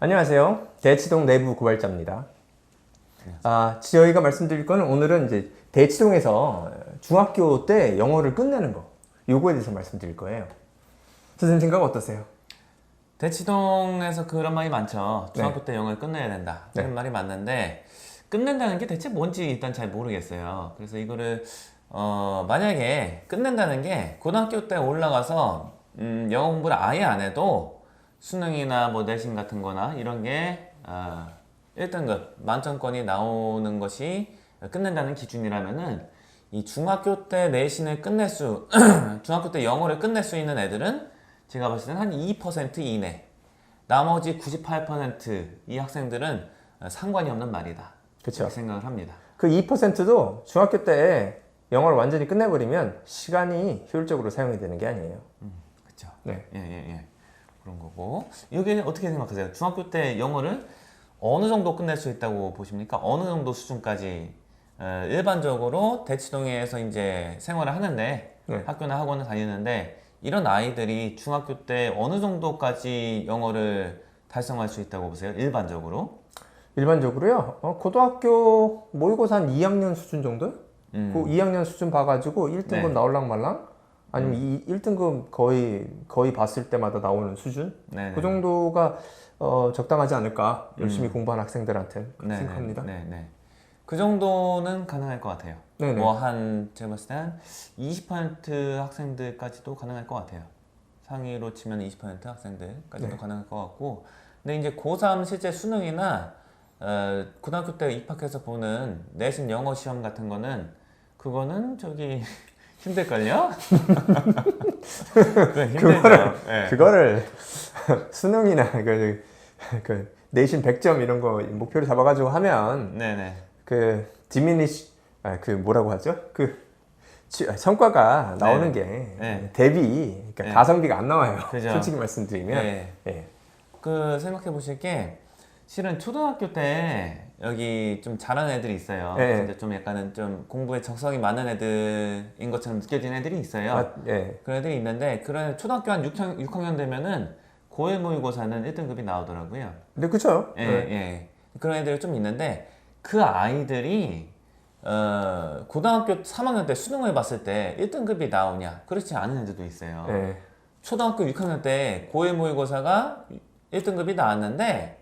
안녕하세요. 대치동 내부 고발자입니다. 아, 저희가 말씀드릴 거는 오늘은 이제 대치동에서 중학교 때 영어를 끝내는 거, 요거에 대해서 말씀드릴 거예요. 선생님 생각 어떠세요? 대치동에서 그런 말이 많죠. 중학교 네. 때 영어를 끝내야 된다. 이런 네. 말이 맞는데 끝낸다는 게 대체 뭔지 일단 잘 모르겠어요. 그래서 이거를 어, 만약에 끝낸다는 게 고등학교 때 올라가서 음, 영어 공부를 아예 안 해도 수능이나 뭐 내신 같은 거나 이런 게 어, 1등급 만점권이 나오는 것이 끝낸다는 기준이라면은 이 중학교 때 내신을 끝낼 수 중학교 때 영어를 끝낼 수 있는 애들은 제가 봤을 때는 한 2% 이내 나머지 98%이 학생들은 어, 상관이 없는 말이다 그쵸. 그렇게 생각을 합니다 그 2%도 중학교 때 영어를 완전히 끝내버리면 시간이 효율적으로 사용이 되는 게 아니에요. 그렇죠 네. 예, 예, 예. 그런 거고. 이게 어떻게 생각하세요? 중학교 때 영어를 어느 정도 끝낼 수 있다고 보십니까? 어느 정도 수준까지 어, 일반적으로 대치동에서 이제 생활을 하는데 네. 학교나 학원을 다니는데 이런 아이들이 중학교 때 어느 정도까지 영어를 달성할 수 있다고 보세요? 일반적으로? 일반적으로요, 어, 고등학교 모의고사 한 2학년 수준 정도? 음. 그 2학년 수준 봐가지고 1등급 네. 음. 나올랑 말랑? 아니면 이 1등급 거의, 거의 봤을 때마다 나오는 수준? 네. 그 정도가 어, 적당하지 않을까 열심히 공부한 학생들한테 그렇게 네, 생각합니다. 네, 네. 그 정도는 가능할 것 같아요. 네네. 뭐 한 제가 봤을 때한20% 학생들까지도 가능할 것 같아요. 상위로 치면 20% 학생들까지도 네. 가능할 것 같고, 근데 이제 고3 실제 수능이나 어, 고등학교 때 입학해서 보는 내신 영어 시험 같은 거는 그거는 저기 힘들걸요? 그건 힘들죠. 예. 그거를 수능이나 그, 그 내신 100점 이런 거 목표를 잡아가지고 하면 네네. 그 디미니시 아, 그 뭐라고 하죠? 그 치- 성과가 나오는 게 네. 대비 그러니까 네. 가성비가 안 나와요. 그죠. 솔직히 말씀드리면 네. 예. 그 생각해 보실 게 실은 초등학교 때 여기 좀 잘하는 애들이 있어요. 네. 근데 좀 약간은 좀 공부에 적성이 많은 애들인 것처럼 느껴지는 애들이 있어요. 아, 예. 그런 애들이 있는데 그런 초등학교 한 6학년, 6학년 되면은 고일 모의고사는 1등급이 나오더라고요. 근데 그쵸? 예, 네. 예. 그런 애들이 좀 있는데 그 아이들이 어, 고등학교 3학년 때 수능을 봤을 때 1등급이 나오냐? 그렇지 않은 애들도 있어요. 예. 초등학교 6학년 때 고일 모의고사가 1등급이 나왔는데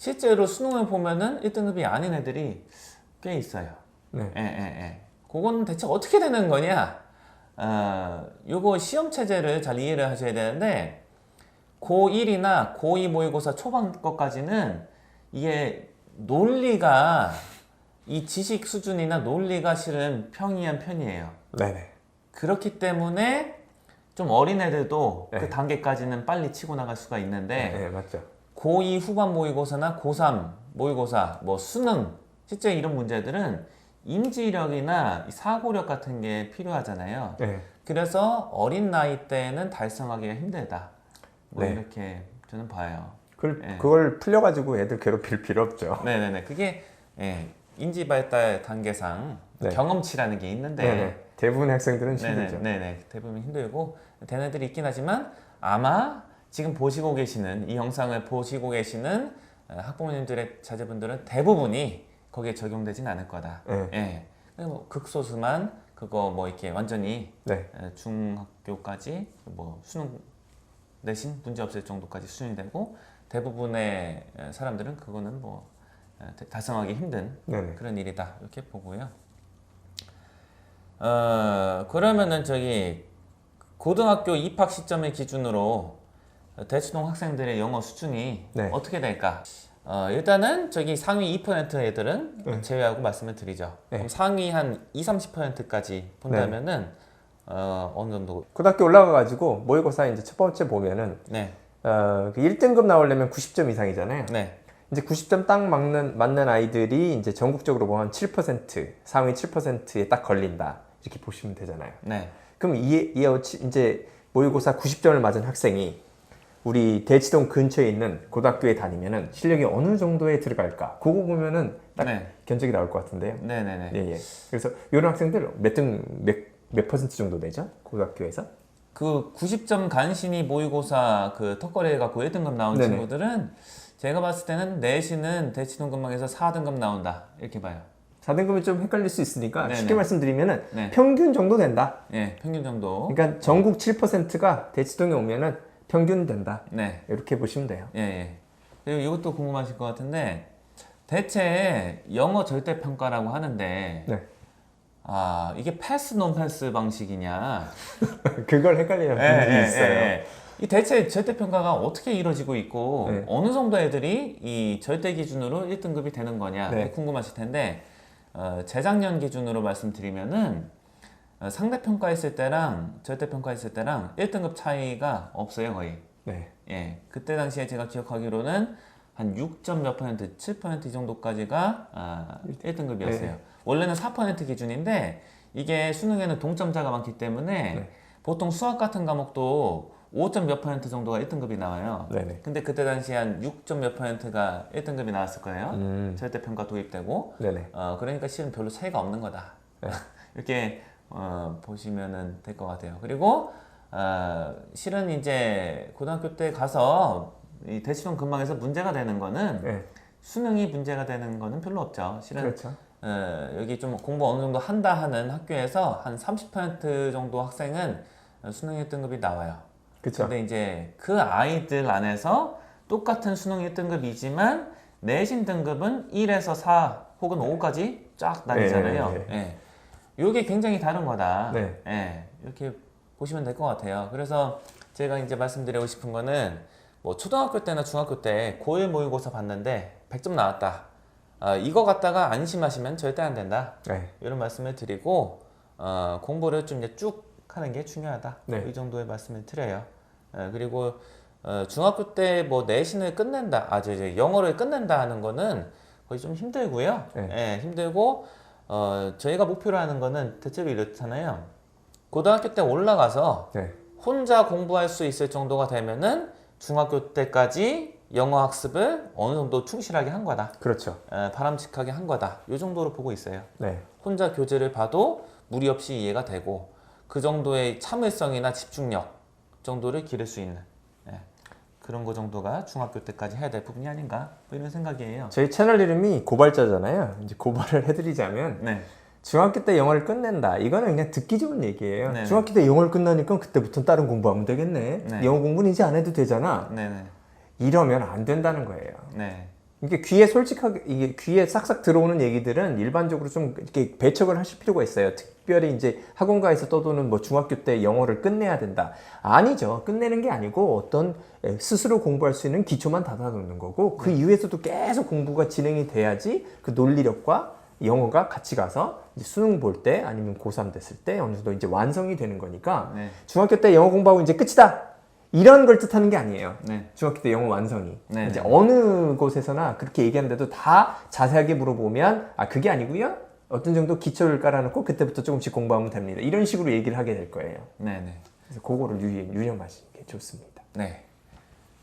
실제로 수능을 보면은 1등급이 아닌 애들이 꽤 있어요. 네. 예, 예, 예. 그건 대체 어떻게 되는 거냐? 어, 요거 시험 체제를 잘 이해를 하셔야 되는데 고1이나 고2 모의고사 초반 것까지는 이게 논리가 이 지식 수준이나 논리가 실은 평이한 편이에요. 네네. 그렇기 때문에 좀 어린 애들도 네. 그 단계까지는 빨리 치고 나갈 수가 있는데 네, 맞죠. 고2 후반 모의고사나 고3 모의고사, 뭐 수능, 실제 이런 문제들은 인지력이나 이 사고력 같은 게 필요하잖아요. 네. 그래서 어린 나이 때는 달성하기가 힘들다. 뭐 네. 이렇게 저는 봐요. 그걸, 네. 그걸 풀려가지고 애들 괴롭힐 필요 없죠. 네네네. 그게 예, 인지 발달 단계상 네. 경험치라는 게 있는데 네네. 대부분의 학생들은 힘들죠. 네네. 대부분 힘들고 되는 애들이 있긴 하지만 아마 지금 보시고 계시는 이 영상을 보시고 계시는 어, 학부모님들의 자제분들은 대부분이 거기에 적용되진 않을 거다. 네. 예. 뭐 극소수만 그거 뭐 이렇게 완전히 네. 에, 중학교까지 뭐 수능 내신 문제 없을 정도까지 수준이 되고 대부분의 에, 사람들은 그거는 뭐 에, 달성하기 힘든 네네. 그런 일이다 이렇게 보고요. 어 그러면은 저기 고등학교 입학 시점을 기준으로 대치동 학생들의 영어 수준이 네. 어떻게 될까? 어 일단은 저기 상위 2% 애들은 네. 제외하고 말씀을 드리죠. 네. 그럼 상위 한 2, 30%까지 본다면은 어 어느 정도? 고등학교 올라가 가지고 모의고사 이제 첫 번째 보면은 네, 어, 그 1등급 나오려면 90점 이상이잖아요. 네, 이제 90점 딱 맞는, 맞는 아이들이 이제 전국적으로 보면 7%, 상위 7%에 딱 걸린다. 이렇게 보시면 되잖아요. 네, 그럼 이에 어찌- 이제 모의고사 90점을 맞은 학생이 우리 대치동 근처에 있는 고등학교에 다니면은 실력이 어느 정도에 들어갈까? 그거 보면은 딱 네, 견적이 나올 것 같은데요. 네, 네, 네. 예, 예. 그래서 이런 학생들 몇 등, 몇, 몇 퍼센트 정도 되죠? 고등학교에서? 그 90점 간신히 모의고사 그 턱걸이 해갖고 1등급 나온 네네. 친구들은 제가 봤을 때는 내신은 대치동 근방에서 4등급 나온다 이렇게 봐요. 4등급이 좀 헷갈릴 수 있으니까 네네. 쉽게 말씀드리면은 네. 평균 정도 된다. 예, 평균 정도. 그러니까 전국 7%가 대치동에 오면은 평균 된다. 네, 이렇게 보시면 돼요. 예, 예. 그리고 이것도 궁금하실 것 같은데 대체 영어 절대 평가라고 하는데 네. 아 이게 패스 논 패스 방식이냐? 그걸 헷갈리는 예, 분들이 예, 있어요. 예, 예. 이 대체 절대 평가가 어떻게 이루어지고 있고 네. 어느 정도 애들이 이 절대 기준으로 1등급이 되는 거냐 네. 궁금하실 텐데 어, 재작년 기준으로 말씀드리면은 어, 상대 평가했을 때랑 절대 평가했을 때랑 1등급 차이가 없어요 거의. 네. 예, 그때 당시에 제가 기억하기로는 한 6점 몇 퍼센트, 7%이 정도까지가 아, 1등급이었어요. 네. 원래는 4% 기준인데 이게 수능에는 동점자가 많기 때문에 네. 보통 수학 같은 과목도 5점 몇 퍼센트 정도가 1등급이 나와요. 네네. 근데 그때 당시에 한 6점 몇 퍼센트가 1등급이 나왔을 거예요. 음. 절대평가 도입되고 네네. 어, 그러니까 실은 별로 차이가 없는 거다. 네. 이렇게 어, 보시면은 될것 같아요. 그리고 어, 실은 이제 고등학교 때 가서 이 대치동 근방에서 문제가 되는 거는 네. 수능이 문제가 되는 거는 별로 없죠. 실은 그렇죠. 어, 여기 좀 공부 어느 정도 한다 하는 학교에서 한 30% 정도 학생은 수능 1등급이 나와요. 그렇죠. 근데 이제 그 아이들 안에서 똑같은 수능 1등급이지만 내신 등급은 1에서 4 혹은 5까지 쫙 나뉘잖아요. 네, 예. 요게 굉장히 다른 거다. 네. 예. 이렇게 보시면 될 것 같아요. 그래서 제가 이제 말씀드리고 싶은 거는 뭐 초등학교 때나 중학교 때 고1 모의고사 봤는데 100점 나왔다. 아, 이거 갖다가 안심하시면 절대 안 된다. 네. 이런 말씀을 드리고 어, 공부를 좀 이제 쭉 하는 게 중요하다. 네. 이 정도의 말씀을 드려요. 어, 그리고 어, 중학교 때 뭐 내신을 끝낸다, 아, 저, 저 영어를 끝낸다 하는 거는 거의 좀 힘들고요. 네. 예, 힘들고 어, 저희가 목표로 하는 거는 대체로 이렇잖아요. 고등학교 때 올라가서 네. 혼자 공부할 수 있을 정도가 되면은 중학교 때까지 영어 학습을 어느 정도 충실하게 한 거다. 그렇죠. 에, 바람직하게 한 거다. 이 정도로 보고 있어요. 네. 혼자 교재를 봐도 무리 없이 이해가 되고 그 정도의 참을성이나 집중력 정도를 기를 수 있는 예, 그런 거 정도가 중학교 때까지 해야 될 부분이 아닌가 뭐 이런 생각이에요. 저희 채널 이름이 고발자잖아요. 이제 고발을 해드리자면 네, 중학교 때 영어를 끝낸다. 이거는 그냥 듣기 좋은 얘기예요. 네네. 중학교 때 영어를 끝나니까 그때부터 다른 공부하면 되겠네. 네. 영어 공부는 이제 안 해도 되잖아. 네, 네, 이러면 안 된다는 거예요. 네, 이게 귀에 솔직하게 이게 귀에 싹싹 들어오는 얘기들은 일반적으로 좀 이렇게 배척을 하실 필요가 있어요. 특별히 이제 학원가에서 떠도는 뭐 중학교 때 영어를 끝내야 된다. 아니죠. 끝내는 게 아니고 어떤 에, 스스로 공부할 수 있는 기초만 닫아놓는 거고 그 이후에서도 계속 공부가 진행이 돼야지 그 논리력과 영어가 같이 가서 이제 수능 볼 때 아니면 고3 됐을 때 어느 정도 이제 완성이 되는 거니까 네, 중학교 때 영어 공부하고 이제 끝이다. 이런 걸 뜻하는 게 아니에요. 네, 중학교 때 영어 완성이 네. 이제 어느 곳에서나 그렇게 얘기하는데도 다 자세하게 물어보면 아 그게 아니고요 어떤 정도 기초를 깔아놓고 그때부터 조금씩 공부하면 됩니다 이런 식으로 얘기를 하게 될 거예요 네, 네, 그래서 그거를 유, 유념하시는 게 좋습니다 네.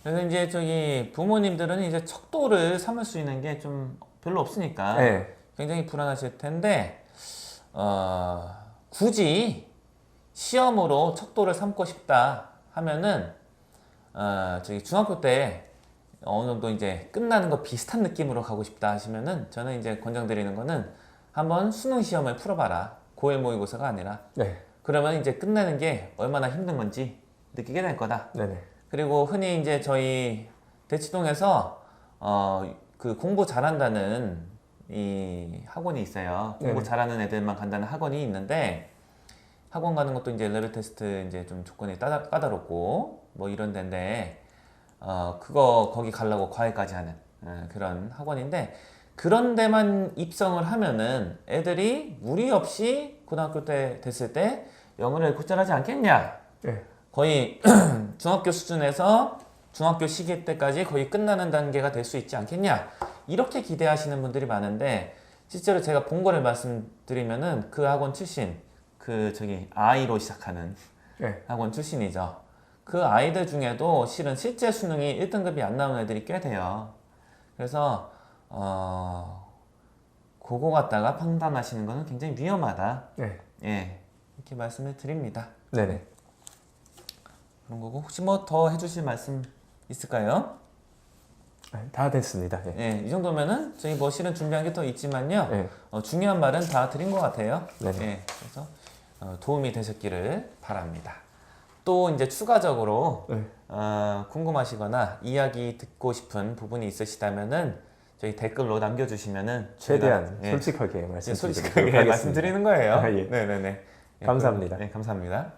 그래서 이제 저기 부모님들은 이제 척도를 삼을 수 있는 게 좀 별로 없으니까 네. 굉장히 불안하실 텐데 어, 굳이 시험으로 척도를 삼고 싶다 하면은 어, 저기 중학교 때 어느 정도 이제 끝나는 거 비슷한 느낌으로 가고 싶다 하시면은 저는 이제 권장드리는 거는 한번 수능 시험을 풀어봐라 고일 모의고사가 아니라 네. 그러면 이제 끝내는 게 얼마나 힘든 건지 느끼게 될 거다. 네네 그리고 흔히 이제 저희 대치동에서 어, 그 공부 잘한다는 이 학원이 있어요. 공부 네네. 잘하는 애들만 간다는 학원이 있는데 학원 가는 것도 이제 레벨 테스트 이제 좀 조건이 따다, 까다롭고 뭐 이런 데인데 어, 그거 거기 가려고 과외까지 하는 어, 그런 학원인데 그런 데만 입성을 하면은 애들이 무리 없이 고등학교 때 됐을 때 영어를 곧잘하지 않겠냐? 네. 거의 중학교 수준에서 중학교 시기 때까지 거의 끝나는 단계가 될 수 있지 않겠냐 이렇게 기대하시는 분들이 많은데 실제로 제가 본 거를 말씀드리면은 그 학원 출신 그 저기 아이로 시작하는 네. 학원 출신이죠 그 아이들 중에도 실은 실제 수능이 1등급이 안 나오는 애들이 꽤 돼요 그래서 어 그거 갖다가 판단하시는 거는 굉장히 위험하다 네. 예 이렇게 말씀을 드립니다 네네 그런 거고 혹시 뭐 더 해주실 말씀 있을까요? 아, 다 됐습니다. 예. 예, 이 정도면은 저희 뭐 실은 준비한 게 더 있지만요. 예. 어, 중요한 말은 다 드린 것 같아요. 네네. 예, 그래서 어, 도움이 되셨기를 바랍니다. 또 이제 추가적으로 네. 어, 궁금하시거나 이야기 듣고 싶은 부분이 있으시다면은 저희 댓글로 남겨주시면은 최대한 저희가, 예, 솔직하게 예, 말씀드리도록 솔직하게 하겠습니다. 말씀드리는 거예요. 아, 예. 네네네. 예, 감사합니다. 네, 감사합니다.